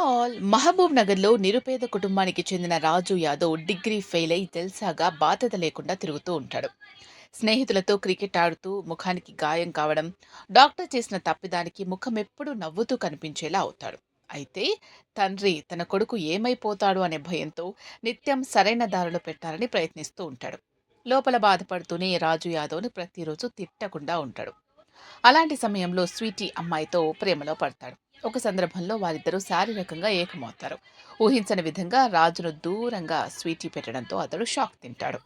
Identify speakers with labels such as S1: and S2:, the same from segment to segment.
S1: All Mahabub నగర్లో నిరుపేద కుటుంబానికి చెందిన రాజు యాదవ్ డిగ్రీ ఫెయిల్ అయి తెలుసాగా బాధ్యత లేకుండా తిరుగుతూ ఉంటాడు. స్నేహితులతో క్రికెట్ ఆడుతూ ముఖానికి గాయం కావడం డాక్టర్ చేసిన తప్పిదానికి ముఖం ఎప్పుడూ నవ్వుతూ కనిపించేలా అవుతాడు. అయితే తండ్రి తన కొడుకు ఏమైపోతాడు అనే భయంతో నిత్యం సరైన దారిలో పెట్టాలని ప్రయత్నిస్తూ ఉంటాడు. లోపల బాధపడుతూనే రాజు యాదవ్ను ప్రతిరోజు తిట్టకుండా ఉంటాడు. అలాంటి సమయంలో స్వీటీ అమ్మాయితో ప్రేమలో పడతాడు. ఒక సందర్భంలో వారిద్దరూ శారీరకంగా ఏకమవుతారు. ఊహించని విధంగా రాజును దూరంగా స్వీటీ పెట్టడంతో అతడు షాక్ తింటాడు.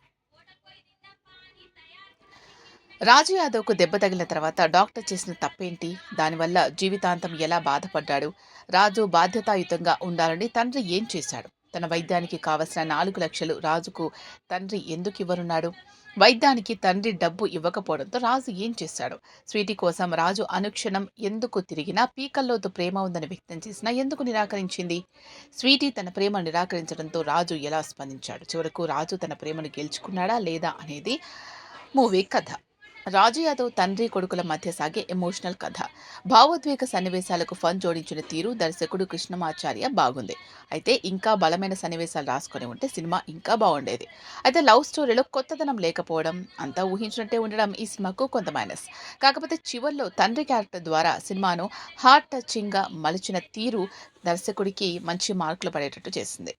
S1: రాజు యాదవ్కు దెబ్బ తగిలిన తర్వాత డాక్టర్ చేసిన తప్పేంటి? దానివల్ల జీవితాంతం ఎలా బాధపడ్డాడు? రాజు బాధ్యతాయుతంగా ఉండాలని తండ్రి ఏం చేశాడు? తన వైద్యానికి కావలసిన నాలుగు లక్షలు రాజుకు తండ్రి ఎందుకు ఇవ్వనున్నాడు? వైద్యానికి తండ్రి డబ్బు ఇవ్వకపోవడంతో రాజు ఏం చేశాడు స్వీటీ కోసం రాజు అనుక్షణం ఎందుకు తిరిగినా పీకల్లోతో ప్రేమ ఉందని వ్యక్తం చేసినా ఎందుకు నిరాకరించింది? స్వీటీ తన ప్రేమ నిరాకరించడంతో రాజు ఎలా స్పందించాడు? చివరకు రాజు తన ప్రేమను గెలుచుకున్నాడా లేదా అనేది మూవీ కథ. రాజు యాదవ్ తండ్రి కొడుకుల మధ్య సాగే ఎమోషనల్ కథ. భావోద్వేగ సన్నివేశాలకు ఫన్ జోడించిన తీరు దర్శకుడు కృష్ణమాచార్య బాగుంది. అయితే ఇంకా బలమైన సన్నివేశాలు రాసుకొని ఉంటే సినిమా ఇంకా బాగుండేది. అయితే లవ్ స్టోరీలో కొత్తదనం లేకపోవడం అంతా ఊహించినట్టే ఉండడం ఈ సినిమాకు కొంత మైనస్. కాకపోతే చివరిలో తండ్రి క్యారెక్టర్ ద్వారా సినిమాను హార్ట్ టచింగ్గా మలిచిన తీరు దర్శకుడికి మంచి మార్కులు పడేటట్టు చేసింది.